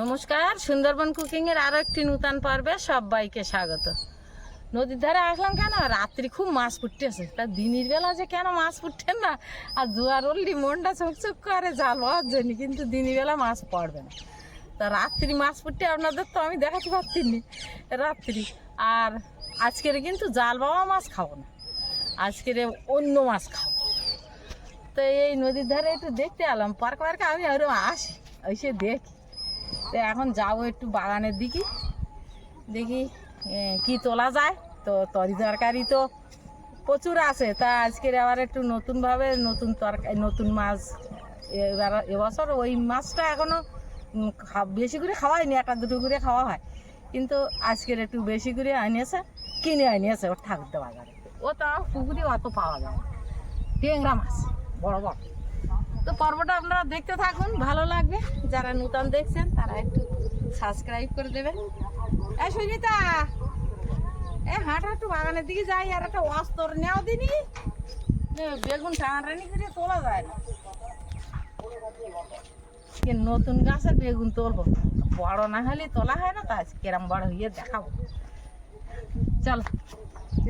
নমস্কার, সুন্দরবন কুকিং এর আরও একটি নূতন পর্বে সবাইকে স্বাগত। নদীর ধারে আসলাম কেন? রাত্রি খুব মাছ ফুটতেছে। তা দিনের বেলা যে কেন মাছ ফুটতেন না? আর জোয়ার উল্লি মনটা চকচক করে, জাল পাওয়ার জন্য কিন্তু দিনের বেলা মাছ পড়বে না। তা রাত্রি মাছ ফুটতে আপনাদের তো আমি দেখাতে পারছি নি রাত্রি, আর আজকের কিন্তু জাল বাবা মাছ খাব না। আজকের অন্য মাছ খাব। তো এই নদীর ধারে একটু দেখতে এলাম। পার্ক পার্কে আমি ওরকম আসি, এসে দেখি। তো এখন যাব একটু বাগানের দিকে। দেখি কি তোলা যায়। তো তরি তরকারি তো প্রচুর আছে। তা আজকের আবার একটু নতুনভাবে নতুন তরকারি নতুন মাছ এবার এবছর ওই মাছটা এখনও বেশি করে খাওয়া হয়নি একটা দুটো করে খাওয়া হয়। কিন্তু আজকের একটু বেশি করে আনিয়েছে, কিনে আনিয়েছে ওর ঠাকুরদা বাজারে। ও তো পুকুরে অত পাওয়া যায় না। টেংরা মাছ, বড় বড়। তো পর্বটা আপনারা দেখতে থাকুন ভালো লাগবে। যারা নূতন দেখছেন তারা একটু সাবস্ক্রাইব করে দেবেন। এই সুজিতা! এ হাঁটা একটু বাগানের দিকে যাই আর একটা অস্তর নেও দিনি। বেগুন টানাটানি করে তোলা যায় না। কে নতুন গাছের বেগুন তুলবো। বড় না হলে তোলা হয় না তা কেরম বড় হয়ে দেখাবো। চলো।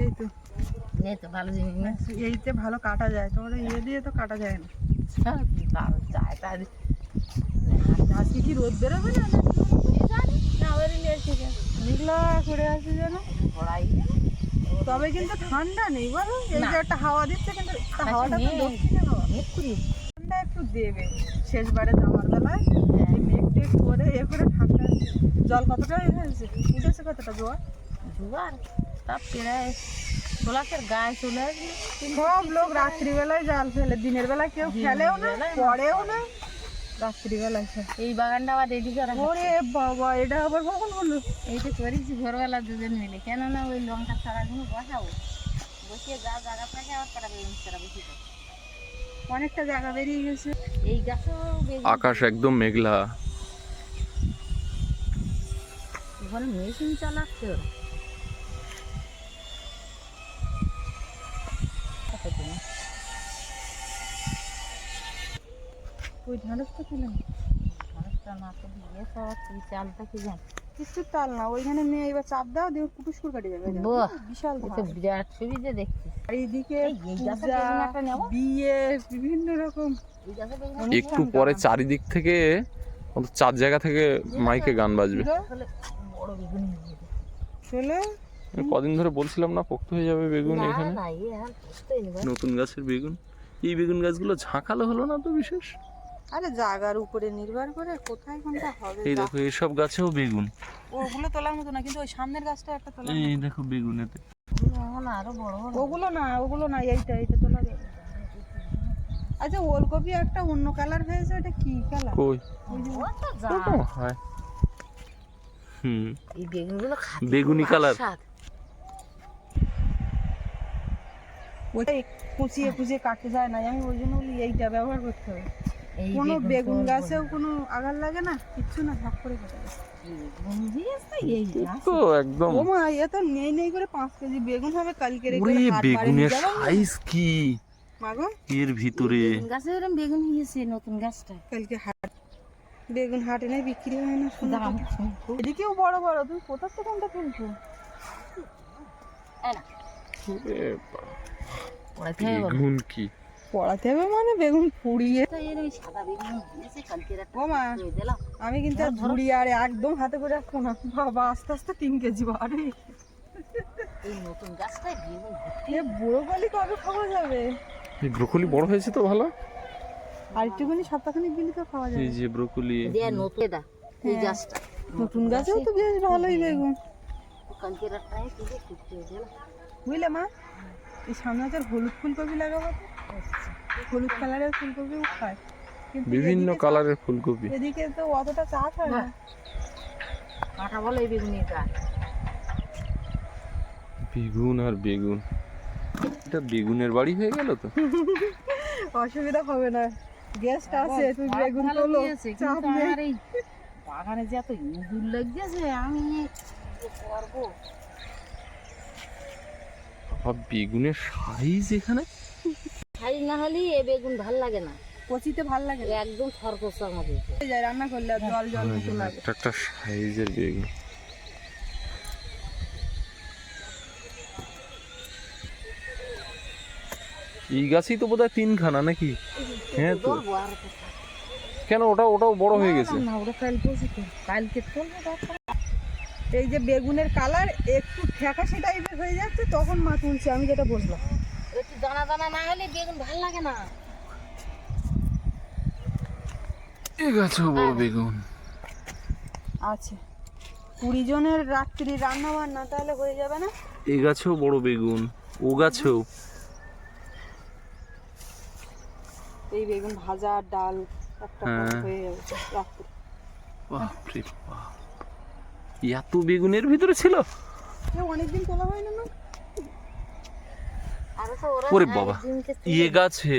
এই তো। এই তো ভালো জিনিস না? এইতে ভালো কাটা যায়। তোমার ইয়ে দিয়ে তো কাটা যায় না। যায় তা আজকে কি রোদ বেরোবে না মেঘলা করে আছে যেন ঘোড়াই তবে কিন্তু ঠান্ডা নেই বলো এই একটা হাওয়া দিচ্ছে কিন্তু হাওয়াটা ঠান্ডা একটু দেবে শেষবারে দামার বেলায় মেঘ টেঘ করে এ করে ঠান্ডা জল কতটা উঠেছে কতটা জোয়ার। জোয়ার তা প্রায় গোলাপের গায়ে চলে সব লোক রাত্রিবেলায় জাল ফেলে দিনের বেলা কেউ ফেলেও না পড়েও না। রাত্রিবেলায় এই বাগানটা আবার। ওরে বাবা এটা আবার কখন হলো? এইটা করেছি ভোরবেলা দুজন মিলে। কেননা ওই লঙ্কা ছাড়াগুলো বসাবো। বসিয়ে যা জায়গা থাকে আবার অনেকটা জায়গা বেরিয়ে গেছে। এই গাছেও আকাশ একদম মেঘলা। ওখানে মেশিন চালাচ্ছে ওরা। ওই ঢাঁড়সটা ফেলে না মানুষটা না তো দিয়ে সব তুই চালটা কি জান কিছু তাল না ওইখানে নিয়ে এবার চাপ দাও দিয়ে কুটুস করে কেটে যাবে। বাহ বিশাল। বিরাট সুবিধে দেখছি। আর এইদিকে? বিয়ে বিভিন্ন রকম। একটু পরে চারিদিক থেকে চার জায়গা থেকে মাইকে গান বাজবে। ছিল কদিন ধরে বলছিলাম না পোক্ত হয়ে যাবে বেগুন এখানে। ভাই। নতুন গাছের বেগুন। এই বেগুন গাছগুলো ঝাঁকালো হলো না তো বিশেষ? আরে জায়গার উপরে নির্ভর করে কোথায় কোনটা হবে এই দেখো এসব গাছেও বেগুন। ওগুলো তোলার মতো না কিন্তু ওই সামনের গাছটা একটা তোলা এই দেখো বেগুনেতে। এখন আরও বড় বড়। ওগুলো না ওগুলো না এইটা এইটা তোলা যাবে। আচ্ছা ওলকপি একটা অন্য কালার হয়েছে ওটা কি কালার? কই? ও যা। ওরকম হয়। হুম। এই বেগুনগুলো খাতে বেগুনি কালার। ওটা কুচিয়ে কুচিয়ে কাটতে যায় না আমি ওই জন্য বলি এইটা ব্যবহার করতে হবে। কোনো বেগুন গাছেও কোনো আঘাত লাগে না? কিচ্ছু না ঝাপ করে কেটে গাছ। তো একদম। ও এ তো নেই নেই করে পাঁচ কেজি বেগুন হবে কালকে বেগুনের সাইজ কি? এর ভিতরে। গাছে বেগুন হয়েছে নতুন গাছটা। কালকে হাট। বেগুন হাটে নেই বিক্রি হয় না দাম এদিকেও বড় বড় তুমি কোথা থেকে কোনটা তুলছো। বেগুন কি? পড়াতে হবে মানে বেগুন পুড়িয়ে আমি কিন্তু আর ঝুড়ি আর একদম হাতে করে রাখব না। বাবা আস্তে আস্তে তিন কেজি বাড়ে। এই নতুন গাছটায় কবে খাওয়া যাবে? এই ব্রোকলি বড় হয়েছে তো ভালো? আর একটুখানি সপ্তাহখানিক দিলে তো খাওয়া যাবে। এই যে ব্রোকলি। দেয়া নতুন এটা এই হ্যাঁ। গাছটা। নতুন গাছেও তো বেশ ভালোই বেগুন। কালকে রাতটায় বুঝলে মা? এই সামনে হচ্ছে হলুদ ফুলকপি লাগাবো হলুদ কালারের ফুলকপিও খায়। বিভিন্ন কালারের ফুলকপি। এদিকে তো অতটা চাষ হয় না। কাঁটা বলো এই বেগুনের গাছ বেগুন আর বেগুন। এটা বেগুনের বাড়ি হয়ে গেল তো? অসুবিধা হবে না। গেস্ট আছে তুমি বেগুন তোলো। চাপ নেই। বাগানে যে এত ইঁদুর লাগতেছে আমি করব? বেগুনের সাইজ এখানে? সাইজ না হলে এ বেগুন ভালো লাগে না। কচিতে ভালো লাগে না। একদম এই যায় রান্না করলে জল জল মতো লাগে। একটা সাইজের বেগুন। এই গাছই তো বোধহয় তিনখানা নাকি? হ্যাঁ তো। কেন ওটা ওটাও বড় হয়ে গেছে? না ওটা কালকে এই যে বেগুনের কালার একটু ফ্যাকাশে টাইপের হয়ে যাচ্ছে তখন মা তুলছে আমি যেটা বসলাম একটু দানা দানা না হলে বেগুন ভালো লাগে না। বড় বেগুন। আছে। কুড়ি জনের রাত্রি রান্না বান্না তাহলে হয়ে যাবে না? এই গাছেও বড় বেগুন ও গাছেও। এই বেগুন ভাজা ডাল একটা হ্যাঁ। হয়ে যাবে। রাত্রি বাপরে বাপ। এত বেগুনের ভিতরে ছিল? অনেকদিন তোলা হয় না? ওরা ওরে বাবা ইয়ে গাছে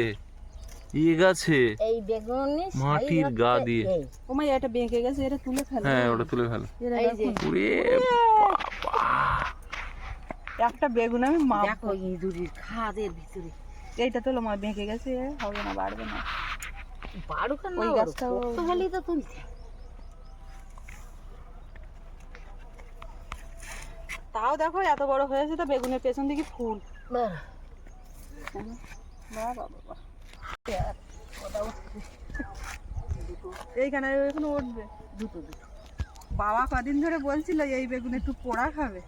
ইয়ে গাছে। এই বেগুনি মাটির গা দিয়ে। ও মা এটা বেঁকে গেছে এটা তুলে ফেলে। হ্যাঁ ওটা তুলে ফেলো। এই যে। ওরে একটা বেগুন আমি মা দেখো ইঁদুরির খাদের ভিতরে। এইটা তোলো মা বেঁকে গেছে হবে না বাড়বে না। বাড়ুক না ওই হলেই তো তুলতে তাও দেখো এত বড় হয়েছে তো বেগুনের পেছন দিকে ফুল। এইখানে এখন উঠবে। দুটো দুটো। বাবা কদিন ধরে বলছিল এই বেগুন একটু পোড়া খাবে।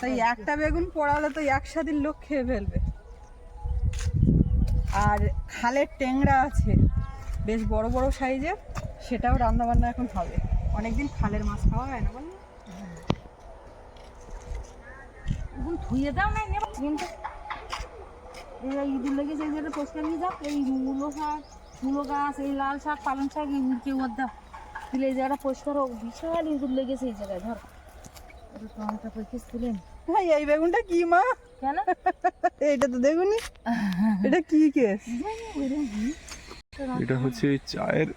তাই একটা বেগুন পোড়ালে তো একসাথে লোক খেয়ে ফেলবে। আর খালের ট্যাংরা আছে বেশ বড় বড় সাইজের সেটাও রান্না বান্না এখন হবে। অনেকদিন খালের মাছ খাওয়া হয় না বলো? এখন ধুয়ে দাও না এই যে ইঁদুর লেগেছে এই যেটা পরিষ্কার নিয়ে যাও এই মূলো শাক মূলো গাছ এই লাল শাক পালং শাক এই উড়কে ওর দাও তুলে এই জায়গাটা পরিষ্কার হোক বিশাল ইঁদুর লেগেছে এই জায়গায় ধর। এটা টমেটো পরিষ্কার তুলেন হ্যাঁ এই বেগুনটা কি মা? কেন? এইটা তো দেখুনি। এটা কি কেস? এটা হচ্ছে চায়ের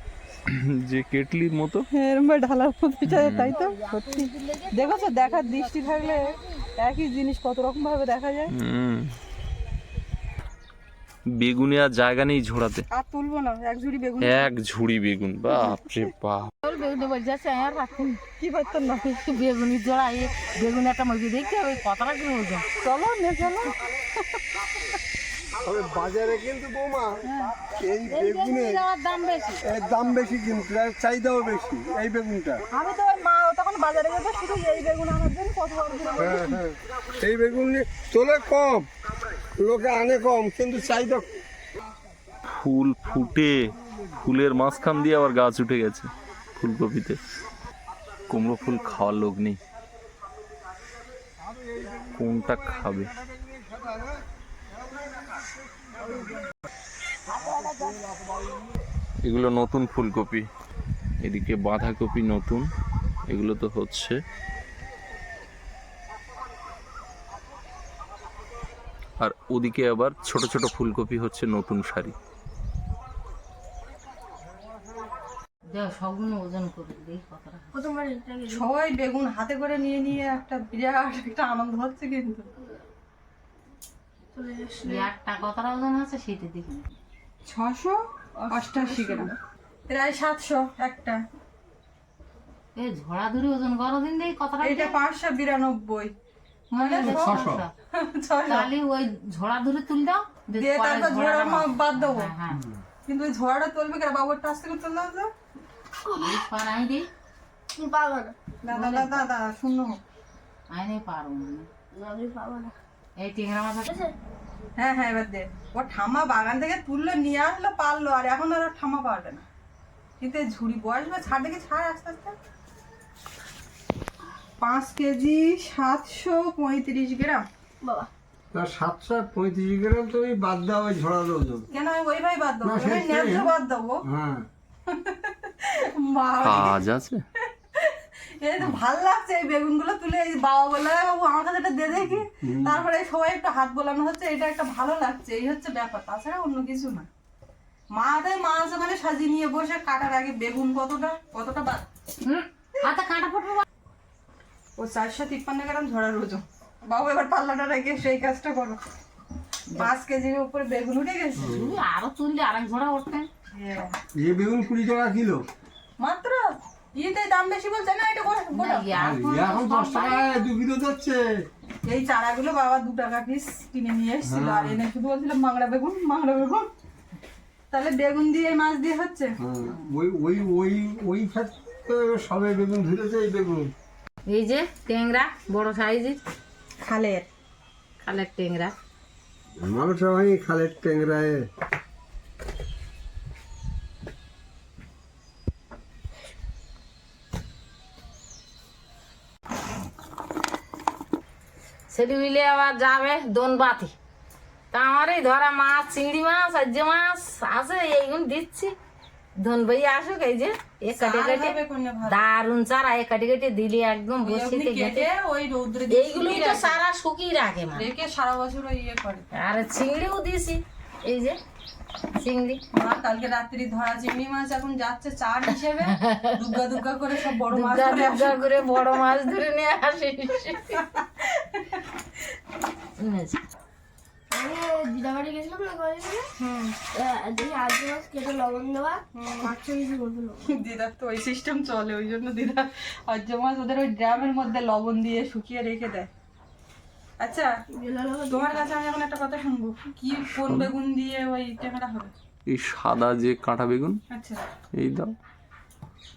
যে কেটলির মতো। এরম ভাবে ঢালার মতো চাই, তাই তো? সত্যি। দেখেছ দেখার দৃষ্টি থাকলে একই জিনিস কত রকম ভাবে দেখা যায়। বেগুনে আর জায়গা নেই ঝোড়াতে। আর তুলবো না এক ঝুড়ি বেগুন। এক ঝুড়ি বেগুন বাপরে বাপ। বেগুনে বলছে আছে আর রাখুন কি পারতাম না? বেগুনি জোড়া এই বেগুন একটা মুরগি দেখতে হবে কতটা কি বলছো? চলো নে চলো। তবে বাজারে কিন্তু বৌমা এই বেগুনে দাম বেশি। এর দাম বেশি কিন্তু এর চাহিদাও বেশি এই বেগুনটা আমি তো মা তখন বাজারে যেতে শুধু এই বেগুন আমার জন্য কত বড়। হ্যাঁ হ্যাঁ। এই বেগুন তোলে কম। লোকে আনে কম, কিন্তু চাহিদা ফুল ফুটে, ফুলের মাঝখান দিয়ে আবার গাছ উঠে গেছে ফুলকপিতে। কুমড়ো ফুল খাওয়ার লোক নেই। কোনটা খাবে? এগুলো নতুন ফুলকপি। এদিকে বাঁধাকপি নতুন। এগুলো তো হচ্ছে আর ওদিকে আবার ছোট ছোট ফুলকপি হচ্ছে নতুন শাড়ি। সবাই বেগুন হাতে করে নিয়ে নিয়ে একটা বিরাট একটা আনন্দ হচ্ছে কিন্তু। একটা কতটা ওজন আছে সেটা দেখি। ছশো অষ্টাশি গ্রাম। প্রায় সাতশো একটা। এই ঝোড়া ধরে ওজন করো দিন দেখি কতটা এটা পাঁচশো বিরানব্বই। তাহলে ওই ঝোড়া ধরে তুল দাও দিয়ে তারপর ঝোড়া বাদ দেবো। হ্যাঁ, হ্যাঁ। কিন্তু ওই ঝোড়াটা তুলবে কেন? বাবুর টাচ থেকে তুলতে হবে এই পার আই রে দাদা দাদা দাদা শূন্য হোক। আই নেই পারব না। এই টিংরা মাছ আছে? হ্যাঁ হ্যাঁ এবার দে। ও ঠামা বাগান থেকে তুললো নিয়ে আসলো পারল আর এখন আর ওর ঠামা পারবে না। কিন্তু ঝুড়ি বয়স বা ছাড় দেখে ছাড় আস্তে আস্তে। পাঁচ কেজি সাতশো পঁয়ত্রিশ গ্রাম। তার সাতশো পঁয়ত্রিশ গ্রাম তো ওই বাদ দেওয়া ওই ঝোড়ার ওজন। কেন আমি ওই ভাই বাদ দেবো আমি ন্যায্য। বাদ দেবো হ্যাঁ। কাজ আছে। এই তো ভালো লাগছে এই বেগুনগুলো তুলে এই বাবা বলে বাবু আমার কাছে এটা দে দেখি। তারপরে সবাই একটু হাত বোলানো হচ্ছে এটা একটা ভালো লাগছে এই হচ্ছে ব্যাপার। তাছাড়া অন্য কিছু না। মা দেয় মা আছে মানে সাজিয়ে নিয়ে বসে কাটার আগে বেগুন কতটা কতটা বাদ হুম হাতে কাটা ফুটবো ও চারশো তিপ্পান্ন গ্রাম ঝরার ওজন। বাবু এবার পাল্লাটা রেখে সেই কাজটা করো। পাঁচ কেজির উপরে বেগুন উঠে গেছে। আরও তুললে আরেক ঝোড়া উঠতে। হ্যাঁ। এ বেগুন কুড়ি টাকা কিলো। মাত্র? ইয়েতে দাম বেশি বলছে না এটা গোটা। এখন দশ টাকায় দু কিলো যাচ্ছে এই চারাগুলো বাবা দু টাকা পিস কিনে নিয়ে এসেছিল। আর এনে শুধু বলছিলাম মাংড়া বেগুন মাংড়া বেগুন। তাহলে বেগুন দিয়ে এই মাছ দিয়ে হচ্ছে? হ্যাঁ, ওই ওই ওই ওই সবে বেগুন ধরেছে এই বেগুন। এই যে ট্যাংরা বড় সাইজের। খালের। কালের ট্যাংরা। মানুষ হয় খালের ট্যাংরায়। সেটি মিলে আবার যাবে দোনবাতি তা আমার এই ধরা মাছ চিংড়ি মাছ আর যে মাছ আছে এইগুলো দিচ্ছি। ধন ভাই আসুক এই যে কাটে। দারুণ চারা এ কাটে কাটে দিলে একদম বসিতে কেটে ওই রৌদ্রে এইগুলোই তো সারা শুকিয়ে রাখে মা। রেখে সারা বছর ইয়ে করে। আর চিংড়িও দিয়েছি এই যে চিংড়ি। মা কালকে রাত্রি ধরা চিংড়ি মাছ এখন যাচ্ছে চার হিসেবে। দুগ্গা দুগ্গা করে সব বড় মাছ ধরে করে বড় মাছ ধরে নিয়ে আসে। আমি দিদাবাড়ি গেছিলাম না কয়েকদিন দেখি আজকে মাছ কেটে লবণ দেওয়া করবে দিদার তো ওই সিস্টেম চলে ওই জন্য দিদা অজ্জ মাছ ওদের ওই ড্রামের মধ্যে লবণ দিয়ে শুকিয়ে রেখে দেয়। আচ্ছা তোমার কাছে আমি এখন একটা কথা শুনব। কি কোন বেগুন দিয়ে ওই ট্যাংরা হবে? এই সাদা যে কাঁটা বেগুন আচ্ছা। এই দাও।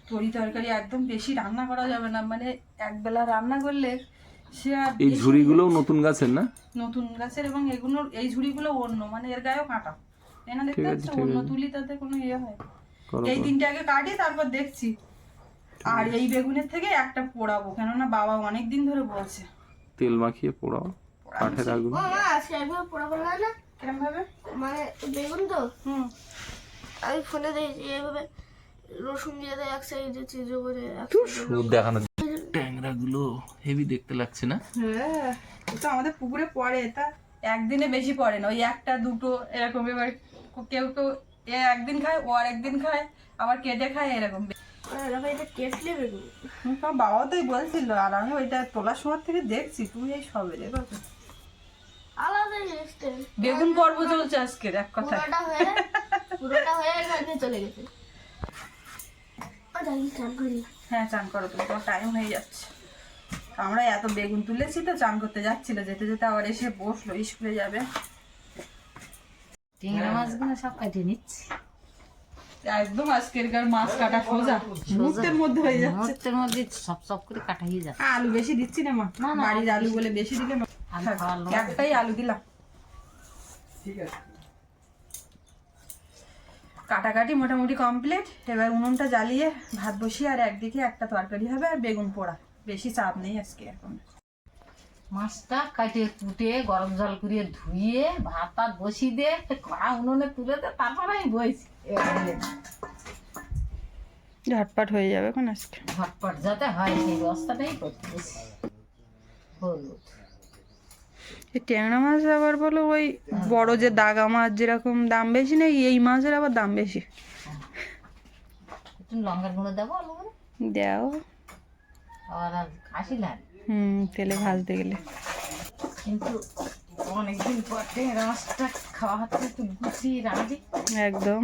তরি তরকারি একদম বেশি রান্না করা যাবে না। মানে একবেলা রান্না করলে এই ঝুড়িগুলোও নতুন গাছের না? নতুন গাছের এবং এগুলোর এই ঝুড়িগুলো অন্য মানে এর গায়েও কাটা। তাই না দেখতে পাচ্ছ অন্য তুলি তাতে কোনো ইয়ে হয়। এই। তিনটে আগে কাটি তারপর দেখছি। আর এই বেগুনের থেকে একটা পোড়াবো কেননা বাবা অনেক দিন ধরে বলছে। তেল মাখিয়ে পোড়াও কাঠের আগুন ও মা আজকে একবার পোড়া করলে না? কিরম ভাবে? মানে বেগুন তো? হুম। আমি ফোনে দেখছি এভাবে রসুন দিয়ে দেয় এক সাইডে চিজো করে এক সুর দেখানো ট্যাংরা গুলো হেভি দেখতে লাগছে না? হ্যাঁ এটা আমাদের পুকুরে পড়ে তা একদিনে বেশি পড়ে না ওই একটা দুটো এরকম এবার কেউ কেউ এ একদিন খায় ও আর একদিন খায় আবার কেটে খায় এরকম। বাবাও তাই বলছিল আর আমি ওইটা তোলার সময় থেকে দেখছি তুই এই সবে রে আলাদা বেগুন পর্ব চলছে আজকের এক কথা পুরোটা হয়ে পুরোটা হয়ে চলে গেছে। হ্যাঁ চান করো তুমি তোমার টাইম হয়ে যাচ্ছে। আমরা এত বেগুন তুলেছি তো চান করতে যাচ্ছিল যেতে যেতে আবার এসে বসল স্কুলে যাবে। ট্যাংরা মাছগুলো সব কাটিয়ে নিচ্ছি। একদম আজকের কার মাছ কাটা সোজা। মুহূর্তের মধ্যে হয়ে যাচ্ছে। মুহূর্তের মধ্যে সব সব করে কাটা হয়ে যাচ্ছে আলু বেশি দিচ্ছি না মা। বাড়ির আলু বলে বেশি দিলে আলু। একটাই আলু দিলাম। কাটাকাটি মোটামুটি কমপ্লিট এবার উনুনটা জ্বালিয়ে ভাত বসিয়ে আর একদিকে একটা তরকারি হবে আর বেগুন পোড়া। বেশি চাপ নেই আজকে এখন। মাছটা কাটিয়ে কুটে গরম জল করিয়ে ধুয়ে ভাত টাত বসিয়ে দিয়ে কড়া উনুনে তুলে দে তারপর আমি বইছি। ঝটপট হয়ে যাবে এখন আজকে। ঝটপট যাতে হয় সেই ব্যবস্থাটাই করতেছি হলুদ। ট্যাংরা মাছ আবার বলো ওই বড় যে দাগা মাছ যেরকম দাম বেশি নেই এই মাছের আবার দাম বেশি? লঙ্কার গুঁড়ো দেবো দেও। আর কাশি লাগে? হুম তেলে ভাজতে গেলে। কিন্তু অনেকদিন পর ট্যাংরা মাছটা খাওয়া হচ্ছে একটু গুছিয়ে রাঁধি একদম।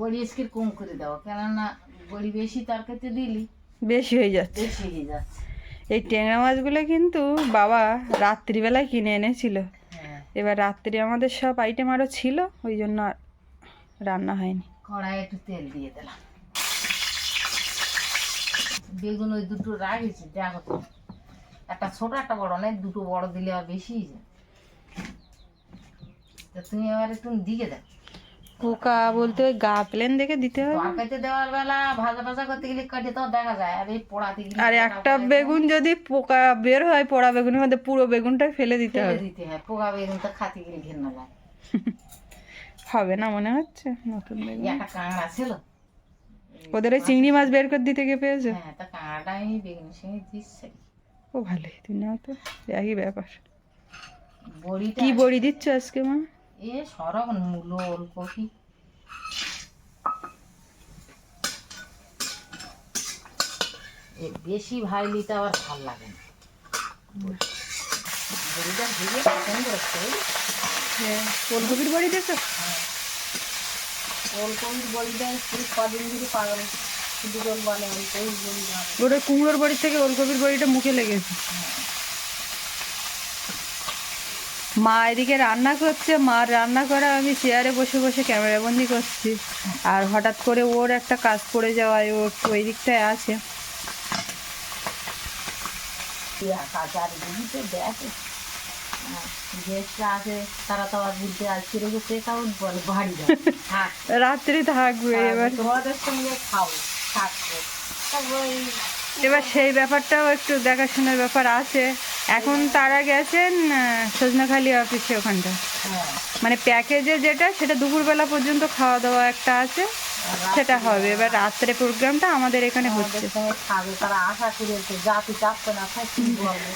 বড়ি আজকে কম করে দেবো কেননা বড়ি বেশি তরকারিতে দিলি বেশি হয়ে যাচ্ছে। বেশি হয়ে যাচ্ছে। এই ট্যাংরা মাছগুলো কিন্তু বাবা রাত্রিবেলায় কিনে এনেছিল। হ্যাঁ। এবার রাত্রি আমাদের সব আইটেম আরও ছিল ওই জন্য আর রান্না হয়নি। কড়াই একটু তেল দিয়ে দিলাম। বেগুন ওই দুটো রাখেছি দেখো তো। একটা ছোট একটা বড় নেই দুটো বড় দিলে আর বেশি যায়। তা তুমি আবার একটু দিকে দাও পোকা বলতে ওই গা প্লেন দেখে দিতে হবে। তরকারিতে দেওয়ার বেলা ভাজা ভাজা করতে গেলে কেটে তো দেখা যায়। আর এই পোড়াতে গেলে আর একটা বেগুন যদি পোকা বের হয় পোড়া বেগুনের মধ্যে পুরো বেগুনটাই ফেলে দিতে হবে। দিতে হয়। পোকা বেগুন তো খাতে গেলে ঘেন্না লাগে হবে না মনে হচ্ছে নতুন বেগুন। একটা কাঁকড়া ছিল। ওদের ওই চিংড়ি মাছ বের করে দিতে গিয়ে পেয়েছ? হ্যাঁ তা কাঁকড়াটা আমি বেগুনের সঙ্গে দিচ্ছি। ও ভালোই তুই নাও তো একই ব্যাপার। কি বড়ি দিচ্ছ আজকে মা? এ সরব মূলো ওলকপি। এ বেশি ভাইলি তো আবার ভালো লাগে না। বড়িটা ভেজে পছন্দ? হ্যাঁ ফুলকপির বড়ি দেখো ওলকপির বড়ি দেয় পুরো কদিন ধরে পাগল শুধু জল বলে ওলকপির বড়ি ওটা কুমড়োর বড়ির থেকে ওলকপির বড়িটা মুখে লেগেছে। মা এদিকে রান্না করছে মার রান্না করা আমি চেয়ারে বসে বসে ক্যামেরাবন্দি করছি। আর হঠাৎ করে ওর একটা কাজ পড়ে যাওয়ায় ও একটু ওই দিকটায় আছে। যাও থাক রাত্রি থাকবে এবার। তোমাদের সঙ্গে খাও থাকবে। এবার সেই ব্যাপারটাও একটু দেখাশোনার ব্যাপার আছে। এখন তারা গেছেন সজনাখালী অফিসে ওখানটা মানে প্যাকেজে যেটা, সেটা দুপুরবেলা পর্যন্ত খাওয়া দাওয়া একটা আছে। সেটা হবে। এবার রাত্রে প্রোগ্রামটা আমাদের এখানে হচ্ছে।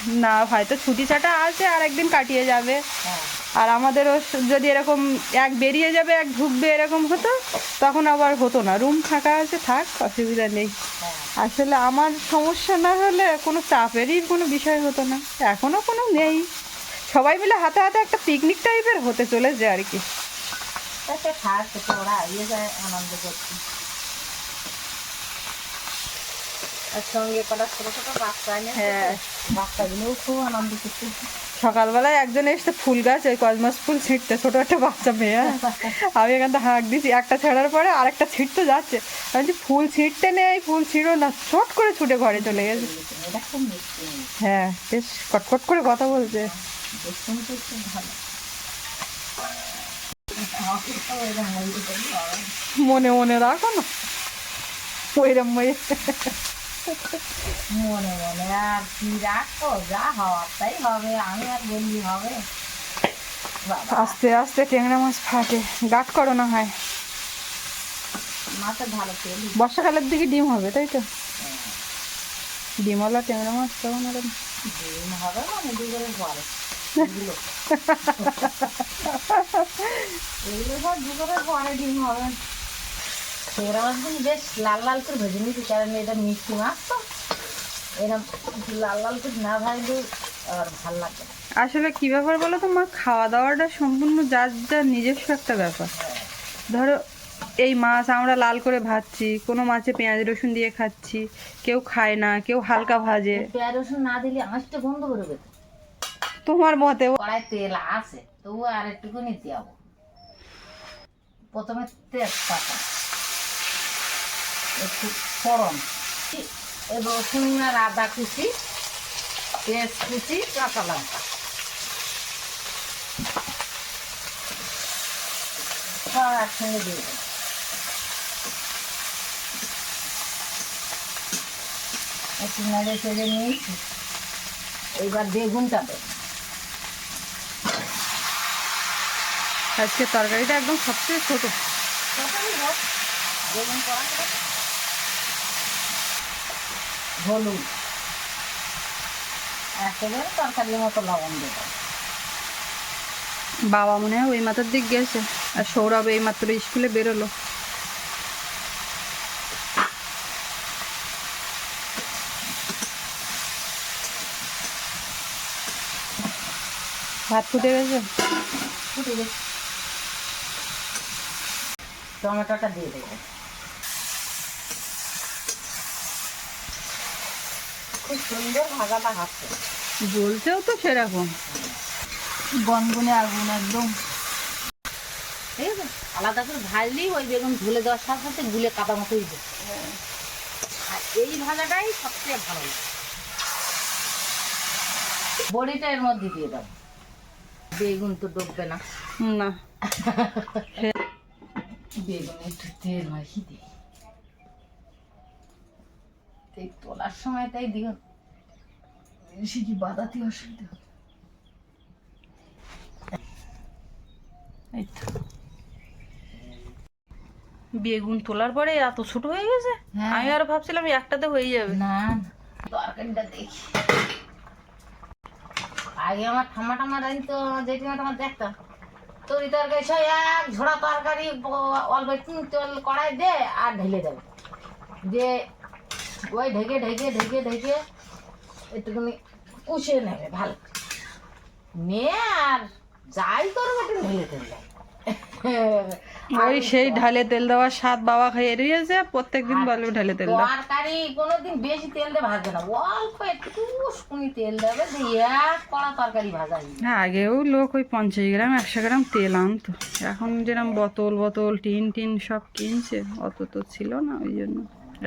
না হয়তো ছুটি ছাটা আছে আর একদিন কাটিয়ে যাবে। হ্যাঁ। আর আমাদেরও যদি এরকম এক বেরিয়ে যাবে এক ঢুকবে এরকম হতো তখন আবার হতো না। রুম ফাঁকা আছে থাক অসুবিধা নেই। হ্যাঁ। আসলে আমার সমস্যা না হলে কোনো চাপেরই কোনো বিষয় হতো না। এখনও কোনো নেই। সবাই মিলে হাতে হাতে একটা পিকনিক টাইপের হতে চলেছে আর কি। তাতে তো ওরা যায় আনন্দ করছে আর সঙ্গে কটা ছোটো ছোটো বাচ্চা এনে হ্যাঁ। বাচ্চাগুলোও খুব আনন্দ করছে সকালবেলায় একজন এসে ফুল গাছ ওই কসমস ফুল ছিঁড়তে ছোটো একটা বাচ্চা মেয়ে হ্যাঁ। আমি এখান থেকে হাঁক দিছি একটা ছেড়ার পরে আরেকটা ছিঁড়তে যাচ্ছে। আমি ফুল ছিঁড়তে নেই ফুল ছিঁড়ো না চট করে ছুটে ঘরে চলে গেছে। হ্যাঁ বেশ কটকট করে কথা বলছে। ভালো আমাকে তো এরকম বলতে পারি বাবা। মনে মনে রাখো না। ওইরম মনে মনে আর কি রাখো যা হওয়ার তাই হবে আমি আর বললি হবে। আস্তে আস্তে ট্যাংরা মাছ ফাটে গাট করো না হয়। মাথা ভালো তেল। বর্ষাকালের দিকে ডিম হবে তাই তো? ডিমওয়ালা ট্যাংরা মাছ আর ডিম হবে মানে এগুলো সব দুপুরের পরে ডিম হবে। সেরা মাছগুলো বেশ লাল লাল করে ভেজে নিতে কারণ এটা মিষ্টি মাছ তো। এরকম লাল লাল করে না ভাজলে আর ভালো লাগবে না। আসলে কি ব্যাপার বলো তো মা? খাওয়া দাওয়াটা সম্পূর্ণ যার যার নিজস্ব একটা ব্যাপার। ধরো এই মাছ আমরা লাল করে ভাজছি কোনো মাছে পেঁয়াজ রসুন দিয়ে খাচ্ছি কেউ খায় না কেউ হালকা ভাজে। পেঁয়াজ রসুন না দিলে আঁচটা বন্ধ করে তোমার মতে কড়াই তেল আছে তবু আর একটুখানি দেবো প্রথমে তেজপাতা, একটু ফোড়ন রসুন আর আদা কুচি পেঁয়াজ কুচি কাঁচা লঙ্কা। সব একসঙ্গে দিয়ে দেবো। একটু নাড়ে চেড়ে নিয়েছি। এইবার বেগুনটা দেবো। আজকে তরকারিটা একদম সবচেয়ে ছোট। হলুদ। একেবারে তরকারির মতো লবণ দেবো। বাবা মনে হয় ওই মাথার দিক গেছে আর সৌরভ এই মাত্র স্কুলে বেরোলো। ভাত ফুটে গেছে? ফুটে গেছে। টমেটোটা দিয়ে দেবো। খুব সুন্দর ভাজাটা হচ্ছে। বলছেও তো সেরকম। গনগনে আগুন একদম। ঠিক আছে আলাদা করে ভাজলেই ওই বেগুন ঝুলে দেওয়ার সাথে সাথে গুলে কাদা মতো হয়ে আর এই ভাজাটাই সবচেয়ে ভালো লাগে। বড়িটা এর মধ্যে দিয়ে দাও বেগুন তো ডুববে না। না। বেগুন একটু তেল মাখি দিই তোলার সময় তাই দিও বেশি কি বাদাতি অসুবিধা এই তো বেগুন তোলার পরে এত ছোট হয়ে গেছে? হ্যাঁ। আমি আর ভাবছিলাম একটাতে হয়ে যাবে। না তরকারিটা দেখি। আগে আমার ঠাম্মা টাম্মা জানি তো জেঠিমা টাম্মা দেখতাম তরি তরকারি সব এক ঝোড়া তরকারি অল্প তিন তেল কড়াই দে আর ঢেলে দেবে। দিয়ে ওই ঢেকে ঢেকে ঢেকে ঢেকে একটুখানি কুচিয়ে নেবে, ভালো নিয়ে আর যাই করব একটু ঢেলে দেয় ওই সেই ঢালে তেল দেওয়ার স্বাদ বাবা খাইয়ে দিয়েছে প্রত্যেকদিন বলবে ঢালে তেল দাও। তরকারি কোনোদিন বেশি তেল দিয়ে ভাজবে না। অল্প একটু শুনি তেল দেবে দিয়ে কড়া তরকারি ভাজাই হ্যাঁ আগেও লোক ওই পঞ্চাশ গ্রাম একশো গ্রাম তেল আনতো। এখন যেরকম বোতল বোতল টিন টিন সব কিনছে অত তো ছিল না ওই জন্য।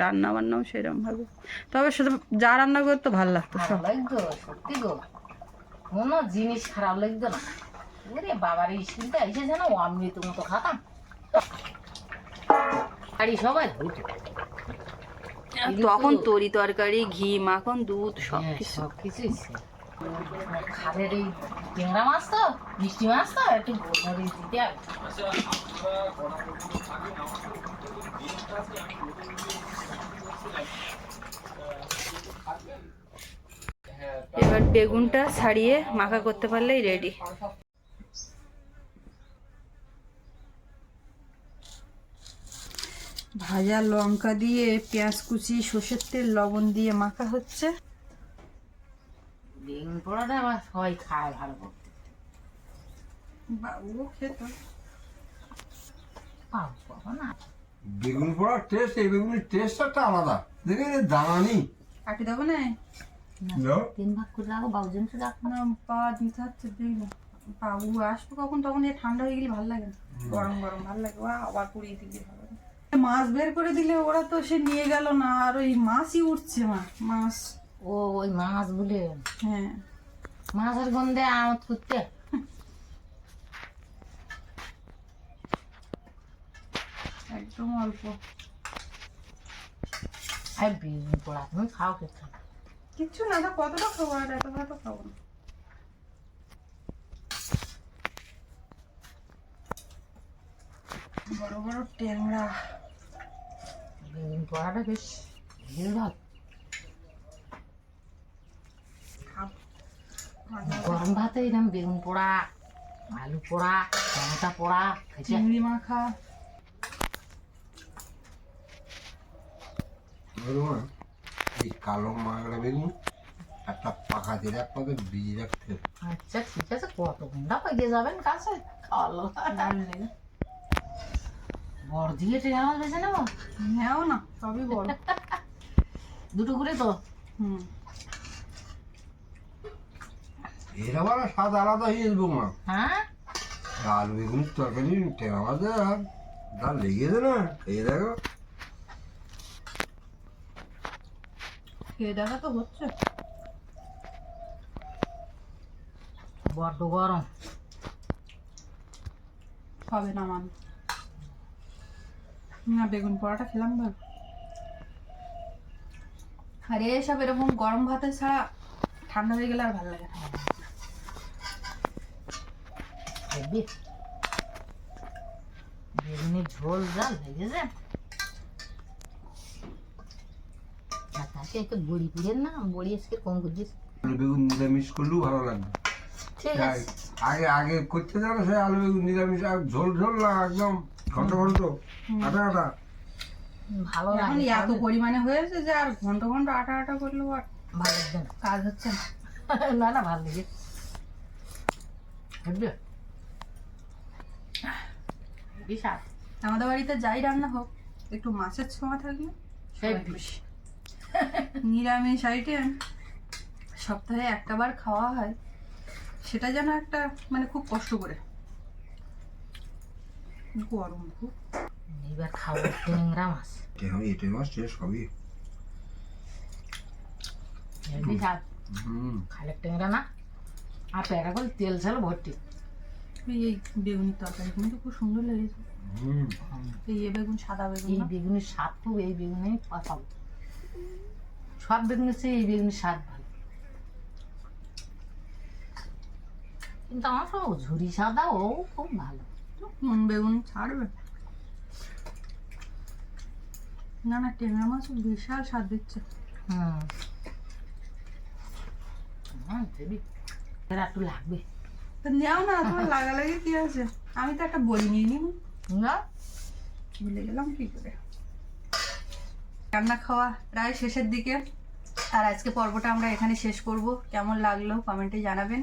রান্না বান্নাও সেরকম ভাবে। তবে শুধু যা রান্না করতো ভালো লাগতো সব। লাগতো সত্যি গো। কোনো জিনিস খারাপ লাগতো না। বাবার এই স্কুলটা এসেছে না ও অমৃত মতো খাতাম। সবাই? তখন তরি তরকারি ঘি মাখন দুধ সব হ্যাঁ, কিছু। সব কিছুই খালের এই ট্যাংরা মাছ তো মিষ্টি মাছ তো একটু গোলমরিচ দিতে হবে। এবার বেগুনটা ছাড়িয়ে মাখা করতে পারলেই রেডি ভাজা লঙ্কা দিয়ে পেঁয়াজ কুচি সর্ষের তেল লবণ দিয়ে মাখা হচ্ছে। বেগুন পোড়াটা আবার সবাই খায় ভালো করতে। বাবুও খেত। পাবো পাবো না। বেগুন পোড়ার টেস্ট এই বেগুনের টেস্ট একটা আলাদা। দেখে দানা নেই। কাটি দেবো না? তিন ভাগ করে রাখো বাবুজন তো রাখো না পা দিতে হচ্ছে দেখব। বাবু আসবে কখন তখন এ ঠান্ডা হয়ে গেলে ভালো লাগে না। গরম গরম ভালো লাগে। আবার পুড়িয়ে দিলে ভালো লাগে। মাছ বের করে দিলে ওরা তো সে নিয়ে গেল না আর ওই মাছই উঠছে মা মাছ। ও ওই মাছ বলে? হ্যাঁ। মাছের গন্ধে আমত করতে? একদম অল্প। আর বেগুন পোড়া তুমি খাও কে খাও? কিচ্ছু না কতটা খাব আর এত ভাত খাব না। বড় বড় ট্যাংরা। বেগুন পোড়াটা বেশ ভিড় ভাগ খাব। গরম ভাতে এরকম বেগুন পোড়া আলু পোড়া টমেটো পোড়া চিংড়ি মাখা। এই কালো মাগড়া বেগুন একটা পাখা দিয়ে এক পাতে বীজ রাখতে। আচ্ছা ঠিক আছে কত ঘণ্টা পেয়ে যাবেন কাছে। খাওয়ালো বড় দিয়ে ট্রেন আমার বেছে নেব? নেও না সবই বড়। দুটো করে তো। হুম। এর আবার স্বাদ আলাদা হয়ে যাবে মা। হ্যাঁ? আলু বেগুনের তরকারি ভাজা যা লেগেছে না খেয়ে দেখো। খেয়ে দেখা তো হচ্ছে। বড্ড গরম। হবে না মান না বেগুন পোড়াটা খেলাম ভালো আর এসব এরকম গরম ভাতের ছাড়া ঠান্ডা হয়ে গেলে আর ভালো লাগে না। দেখবি? বেগুনের ঝোল যা লেগেছে। আর তাকে একটু বড়ি পুড়েন না বড়ি আজকে কম করে দিস। আলু বেগুন নিরামিষ করলেও ভালো লাগবে। ঠিক আছে। আগে আগে করতে সে আলু বেগুন নিরামিষ আর ঝোল ঝোল না একদম। ঘন্ট ঘন্ট আটা আটা। ভালো এখন এত পরিমাণে হয়েছে যে আর ঘণ্টা ঘণ্টা আটা আটা করলেও আর ভালো কাজ হচ্ছে না। না না ভালো লাগে। বুঝলি বিশাল। আমাদের বাড়িতে যাই রান্না হোক একটু মাছের ছোঁয়া থাকলে। নিরামিষ আইটেম। সপ্তাহে একটা বার খাওয়া হয়। সেটা যেন একটা মানে খুব কষ্ট করে। গরম খুব। এবার খাব ট্যাংরা মাছ। মাছ হুম। খালের ট্যাংরা না আর তেল ছিল ভর্তি। এই বেগুনের তরকারি কিন্তু খুব সুন্দর লেগেছে। হুম। এই বেগুন সাদা বেগুন এই বেগুনের স্বাদ তো এই বেগুনে পাতাবো। সব বেগুনের চেয়ে এই বেগুনের স্বাদ ভালো। কিন্তু আমার সব ঝুরি সাদা ও খুব ভালো। বেগুন ছাড়বে। না না টেংরা মাছ বিশাল স্বাদ দিচ্ছে। হ্যাঁ একটু লাগবে। তো নেও না তোমার লাগালাগি কি আছে? আমি তো একটা বই নিয়ে নিই না? ভুলে গেলাম কি করে? রান্না খাওয়া প্রায় শেষের দিকে। আর আজকে পর্বটা আমরা এখানে শেষ করব। কেমন লাগল কমেন্টে জানাবেন।